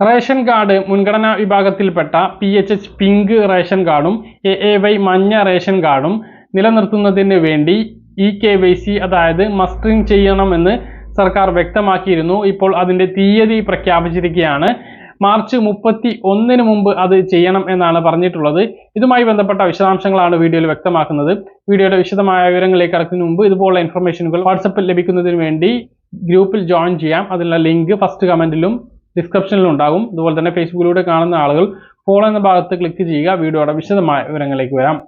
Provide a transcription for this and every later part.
Ration card മുൻഗണനാ വിഭാഗത്തിൽപ്പെട്ട P H H pink ration കാർഡും എ എ വൈ മഞ്ഞ റേഷൻ കാർഡും നിലനിർത്തുന്നതിന് വേണ്ടി ഇ കെ വൈ സി അതായത് മസ്റ്ററിംഗ് ചെയ്യണമെന്ന് സർക്കാർ വ്യക്തമാക്കിയിരുന്നു. ഇപ്പോൾ അതിന്റെ തീയതി പ്രഖ്യാപിച്ചിരിക്കുകയാണ്. മാർച്ച് മുപ്പത്തി ഒന്നിന് മുമ്പ് അത് ചെയ്യണം എന്നാണ് പറഞ്ഞിട്ടുള്ളത്. ഇതുമായി ബന്ധപ്പെട്ട വിശദാംശങ്ങളാണ് വീഡിയോയിൽ വ്യക്തമാക്കുന്നത്. വീഡിയോയുടെ വിശദമായ വിവരങ്ങളിലേക്ക് കടക്കുന്നതിന് മുമ്പ് ഇതുപോലുള്ള ഇൻഫർമേഷനുകൾ വാട്സപ്പിൽ ലഭിക്കുന്നതിന് വേണ്ടി ഗ്രൂപ്പിൽ ജോയിൻ ചെയ്യാം. അതിനുള്ള ലിങ്ക് ഫസ്റ്റ് കമന്റിലും ഡിസ്ക്രിപ്ഷനിലും ഉണ്ടാകും. അതുപോലെ തന്നെ ഫേസ്ബുക്കിലൂടെ കാണുന്ന ആളുകൾ ഫോളോ എന്ന ഭാഗത്ത് ക്ലിക്ക് ചെയ്യുക. വീഡിയോയുടെ വിശദമായ വിവരങ്ങളിലേക്ക് വരാം.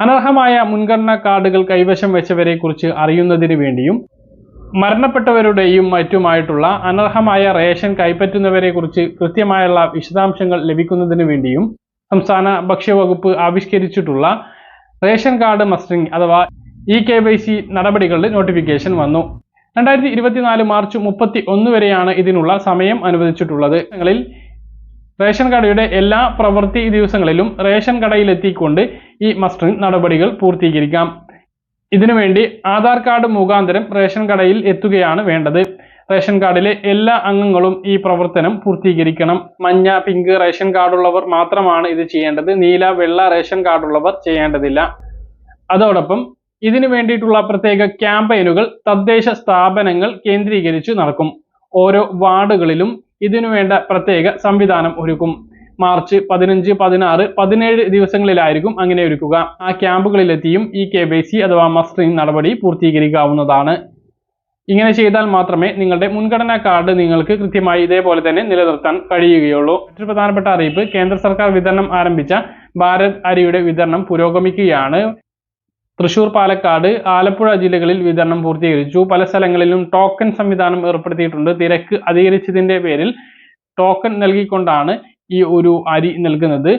അനർഹമായ മുൻഗണനാ കാർഡുകൾ കൈവശം വെച്ചവരെ കുറിച്ച് അറിയുന്നതിന് വേണ്ടിയും മരണപ്പെട്ടവരുടെയും മറ്റുമായിട്ടുള്ള അനർഹമായ റേഷൻ കൈപ്പറ്റുന്നവരെ കുറിച്ച് കൃത്യമായുള്ള വിശദാംശങ്ങൾ ലഭിക്കുന്നതിന് വേണ്ടിയും സംസ്ഥാന ഭക്ഷ്യവകുപ്പ് ആവിഷ്കരിച്ചിട്ടുള്ള റേഷൻ കാർഡ് മസ്റ്ററിംഗ് അഥവാ ഇ കെ വൈ സി നടപടികളുടെ നോട്ടിഫിക്കേഷൻ വന്നു. രണ്ടായിരത്തി ഇരുപത്തിനാല് മാർച്ച് മുപ്പത്തി ഒന്ന് വരെയാണ് ഇതിനുള്ള സമയം അനുവദിച്ചിട്ടുള്ളത്. ങ്ങളിൽ റേഷൻ കടയുടെ എല്ലാ പ്രവൃത്തി ദിവസങ്ങളിലും റേഷൻ കടയിലെത്തിക്കൊണ്ട് ഈ മസ്റ്ററിംഗ് നടപടികൾ പൂർത്തീകരിക്കാം. ഇതിനുവേണ്ടി ആധാർ കാർഡ് മുഖാന്തരം റേഷൻ കടയിൽ എത്തുകയാണ് വേണ്ടത്. റേഷൻ കാർഡിലെ എല്ലാ അംഗങ്ങളും ഈ പ്രവർത്തനം പൂർത്തീകരിക്കണം. മഞ്ഞ പിങ്ക് റേഷൻ കാർഡുള്ളവർ മാത്രമാണ് ഇത് ചെയ്യേണ്ടത്. നീല വെള്ള റേഷൻ കാർഡുള്ളവർ ചെയ്യേണ്ടതില്ല. അതോടൊപ്പം ഇതിനു വേണ്ടിയിട്ടുള്ള പ്രത്യേക ക്യാമ്പയിനുകൾ തദ്ദേശ സ്ഥാപനങ്ങൾ കേന്ദ്രീകരിച്ച് നടക്കും. ഓരോ വാർഡുകളിലും ഇതിനു വേണ്ട പ്രത്യേക സംവിധാനം ഒരുക്കും. മാർച്ച് പതിനഞ്ച് പതിനാറ് പതിനേഴ് ദിവസങ്ങളിലായിരിക്കും അങ്ങനെ ഒരുക്കുക. ആ ക്യാമ്പുകളിലെത്തിയും ഈ കെ ബൈ സി അഥവാ മസ്റ്ററിംഗ് നടപടി പൂർത്തീകരിക്കാവുന്നതാണ്. ഇങ്ങനെ ചെയ്താൽ മാത്രമേ നിങ്ങളുടെ മുൻഗണനാ കാർഡ് നിങ്ങൾക്ക് കൃത്യമായി ഇതേപോലെ തന്നെ നിലനിർത്താൻ കഴിയുകയുള്ളൂ. മറ്റൊരു പ്രധാനപ്പെട്ട അറിയിപ്പ് കേന്ദ്ര സർക്കാർ വിതരണം ആരംഭിച്ച ഭാരത് അരിയുടെ വിതരണം പുരോഗമിക്കുകയാണ്. തൃശൂർ പാലക്കാട് ആലപ്പുഴ ജില്ലകളിൽ വിതരണം പൂർത്തീകരിച്ചു. പല സ്ഥലങ്ങളിലും ടോക്കൺ സംവിധാനം ഏർപ്പെടുത്തിയിട്ടുണ്ട്. തിരക്ക് അധികരിച്ചതിന്റെ പേരിൽ ടോക്കൺ നൽകിക്കൊണ്ടാണ് ഈ ഒരു അരി നൽകുന്നത്.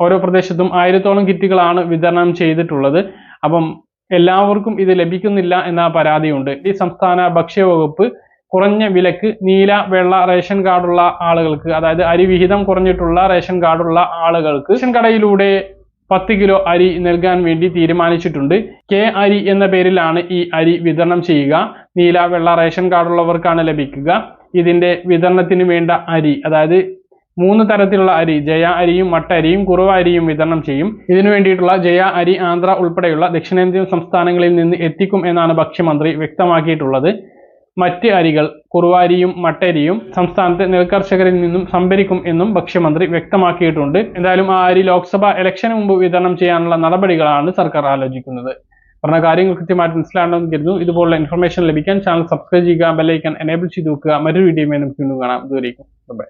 ഓരോ പ്രദേശത്തും ആയിരത്തോളം കിറ്റുകളാണ് വിതരണം ചെയ്തിട്ടുള്ളത്. അപ്പം എല്ലാവർക്കും ഇത് ലഭിക്കുന്നില്ല എന്ന പരാതിയുണ്ട്. ഈ സംസ്ഥാന ഭക്ഷ്യവകുപ്പ് കുറഞ്ഞ വിലക്ക് നീല വെള്ള റേഷൻ കാർഡുള്ള ആളുകൾക്ക് അതായത് അരി വിഹിതം കുറഞ്ഞിട്ടുള്ള റേഷൻ കാർഡുള്ള ആളുകൾക്ക് റേഷൻ കടയിലൂടെ പത്ത് കിലോ അരി നൽകാൻ വേണ്ടി തീരുമാനിച്ചിട്ടുണ്ട്. കെ അരി എന്ന പേരിലാണ് ഈ അരി വിതരണം ചെയ്യുക. നീല വെള്ള റേഷൻ കാർഡുള്ളവർക്കാണ് ലഭിക്കുക. ഇതിന്റെ വിതരണത്തിന് വേണ്ട അരി അതായത് മൂന്ന് തരത്തിലുള്ള അരി ജയ അരിയും മട്ട അരിയും കുറവ അരിയും വിതരണം ചെയ്യും. ഇതിനു വേണ്ടിയിട്ടുള്ള ജയ അരി ആന്ധ്ര ഉൾപ്പെടെയുള്ള ദക്ഷിണേന്ത്യൻ സംസ്ഥാനങ്ങളിൽ നിന്ന് എത്തിക്കും എന്നാണ് ഭക്ഷ്യമന്ത്രി വ്യക്തമാക്കിയിട്ടുള്ളത്. മറ്റ് അരികൾ കുറുവാരിയും മട്ടരിയും സംസ്ഥാനത്തെ നെൽകർഷകരിൽ നിന്നും സംഭരിക്കും എന്നും ഭക്ഷ്യമന്ത്രി വ്യക്തമാക്കിയിട്ടുണ്ട്. എന്തായാലും ആ അരി ലോക്സഭാ ഇലക്ഷന് മുമ്പ് വിതരണം ചെയ്യാനുള്ള നടപടികളാണ് സർക്കാർ ആലോചിക്കുന്നത്. പറഞ്ഞ കാര്യങ്ങൾ കൃത്യമായിട്ട് മനസ്സിലാണെന്ന് കരുതുന്നു. ഇതുപോലുള്ള ഇൻഫർമേഷൻ ലഭിക്കാൻ ചാനൽ സബ്സ്ക്രൈബ് ചെയ്യുക ബെല്ലൈക്കൻ എനേബിൾ ചെയ്ത് വെക്കുക. മറ്റൊരു വീഡിയോ നമുക്ക് വീണ്ടും കാണാം. ഇതുവരെയും ബൈ